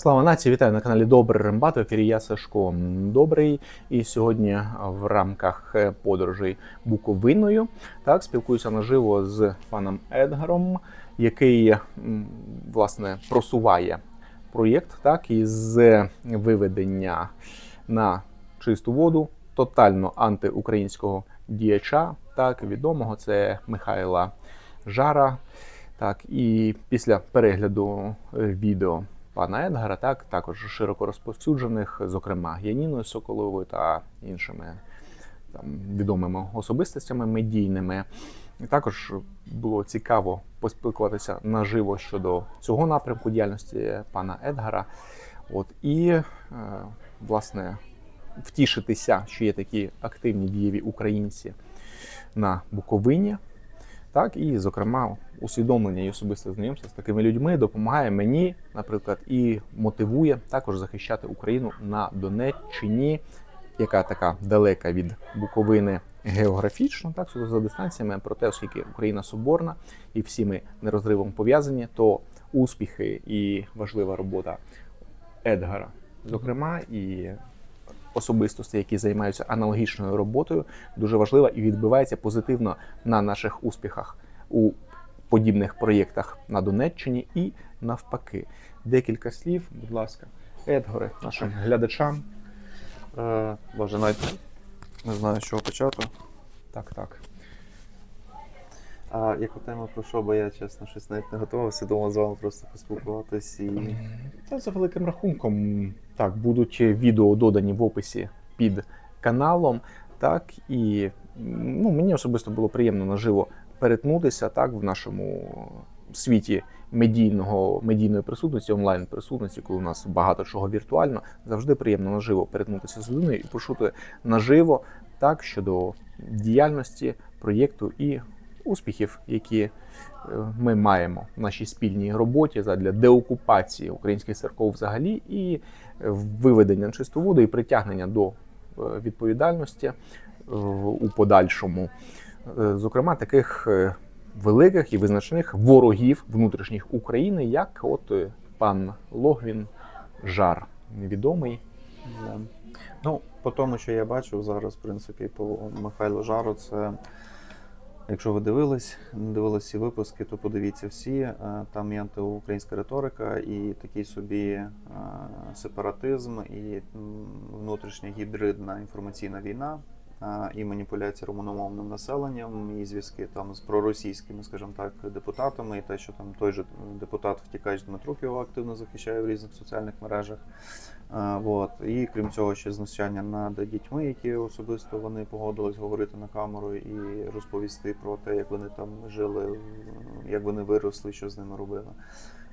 Слава нації, вітаю на каналі Добрий Рембат. В ефірі я Сашко Добрий. І сьогодні в рамках е, подорожей Буковиною так спілкуюся наживо з паном Едгаром, який власне просуває проєкт так із виведення на чисту воду тотально антиукраїнського діяча, так відомого це Михайла Жара. Так, і після перегляду е, відео пана Едгара, так також широко розповсюджених, зокрема Яніною Соколовою та іншими там відомими особистостями медійними. І також було цікаво поспілкуватися наживо щодо цього напрямку діяльності пана Едгара. От і е, власне втішитися, що є такі активні дієві українці на Буковині. Так, і, зокрема, усвідомлення і особисте знайомство з такими людьми допомагає мені, наприклад, і мотивує також захищати Україну на Донеччині, яка така далека від Буковини географічно, так за дистанціями. Проте, оскільки Україна соборна і всі ми нерозривом пов'язані, то успіхи і важлива робота Едгара, зокрема, і особистостей, які займаються аналогічною роботою, дуже важлива і відбивається позитивно на наших успіхах у подібних проєктах на Донеччині і навпаки. Декілька слів, будь ласка, Едгоре, нашим глядачам. Е, Боже, навіть не знаю, з чого почати. Так, так. А яку тему про що, бо я чесно щось навіть не готувався, думав з вами просто поспілкуватись і. Та за великим рахунком, так, будуть відео додані в описі під каналом. Так, і ну, мені особисто було приємно наживо перетнутися так, в нашому світі медійного, медійної присутності, онлайн присутності, коли у нас багато чого віртуально, завжди приємно наживо перетнутися з людиною і почути наживо так щодо діяльності проєкту і успіхів, які е, ми маємо в нашій спільній роботі задля деокупації українських церков взагалі і е, виведення на чисту воду і притягнення до е, відповідальності у подальшому, зокрема, таких великих і визначених ворогів внутрішніх України, як от пан Логвін Жар, невідомий. Ну, по тому, що я бачив зараз, в принципі, по Михайлу Жару, це. Якщо ви дивились, не дивились всі випуски, то подивіться всі. Е, Там є антиукраїнська риторика і такий собі е, сепаратизм, і внутрішня гібридна інформаційна війна, і маніпуляція румуномовним населенням, і зв'язки там з проросійськими, скажімо так, депутатами, і те, що там той же депутат втікач Дмитрук його активно захищає в різних соціальних мережах. Вот. І крім цього, ще знущання над дітьми, які особисто вони погодились говорити на камеру і розповісти про те, як вони там жили, як вони виросли, що з ними робили.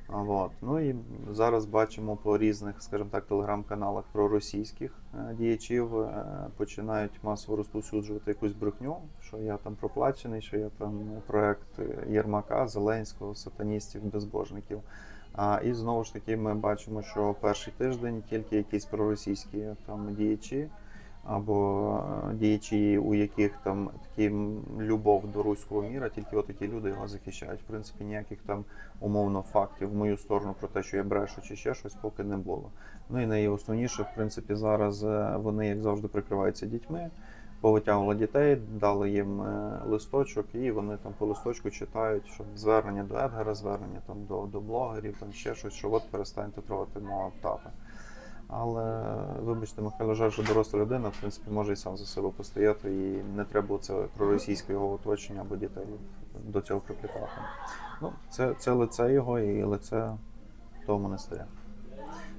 А, Вот. Ну і зараз бачимо по різних, скажімо так, телеграм-каналах про російських е, діячів е, починають масово розповсюджувати якусь брехню, що я там проплачений, що я там проект Єрмака, Зеленського, сатаністів, безбожників. А, і знову ж таки ми бачимо, що перший тиждень тільки якісь проросійські там діячі, або е, діячі, у яких там такі любов до руського міра, тільки отакі люди його захищають. В принципі, ніяких там умовно фактів в мою сторону про те, що я брешу чи ще щось, поки не було. Ну і найосновніше, в принципі, зараз е, вони, як завжди, прикриваються дітьми. Повитягували дітей, дали їм е, листочок, і вони там по листочку читають, що звернення до Едгара, звернення там до, до блогерів, там ще щось, що от перестаньте трогати мого тата. Але вибачте, Михайло Жар, доросла людина, в принципі, може і сам за себе постояти, і не треба це проросійське його оточення або дітей до цього приплітати. Ну, це, це лице його і лице того монастиря.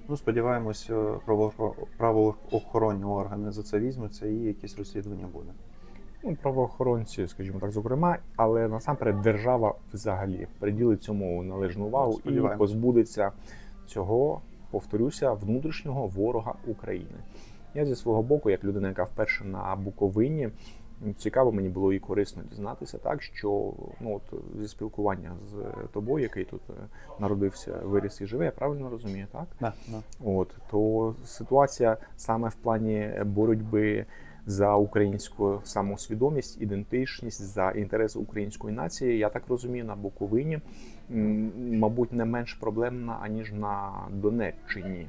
Ну, сподіваємось, е, право- правоохоронні органи за це візьмуться і якесь розслідування буде. ну, правоохоронці, скажімо так, зокрема, але насамперед держава взагалі приділить цьому належну увагу і позбудеться цього, повторюся, внутрішнього ворога України. Я зі свого боку, як людина, яка вперше на Буковині, цікаво мені було і корисно дізнатися, так що ну от зі спілкування з тобою, який тут е, народився, виріс і живе, я правильно розумію, так? Да, да. От то ситуація саме в плані боротьби за українську самосвідомість, ідентичність, за інтереси української нації. Я так розумію, на Буковині, мабуть, не менш проблемна аніж на Донеччині.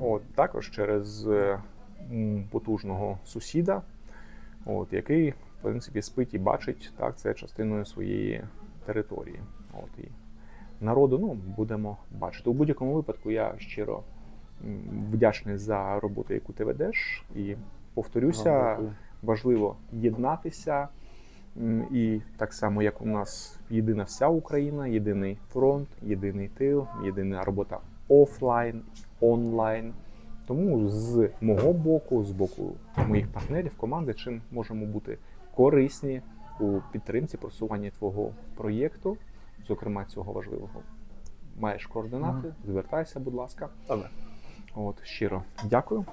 От також через е, потужного сусіда, от який в принципі спить і бачить так це частиною своєї території. От і народу, ну будемо бачити. У будь-якому випадку я щиро вдячний за роботу, яку ти ведеш, і повторюся, важливо єднатися. І так само, як у нас єдина вся Україна, єдиний фронт, єдиний тил, єдина робота офлайн, онлайн. Тому з мого боку, з боку моїх партнерів, команди, чим можемо бути корисні у підтримці просування твого проєкту, зокрема цього важливого. Маєш координати, звертайся, будь ласка. Добре. От щиро дякую.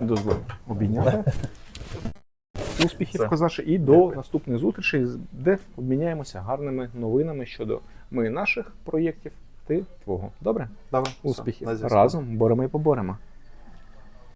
Дозволю обійняти. Успіхів, Все. козаче, і до наступних зустрічей, де обміняємося гарними новинами щодо ми наших проєктів, ти твого. Добре? Добре. Все. Успіхів На зв'язку. разом боремо і поборемо.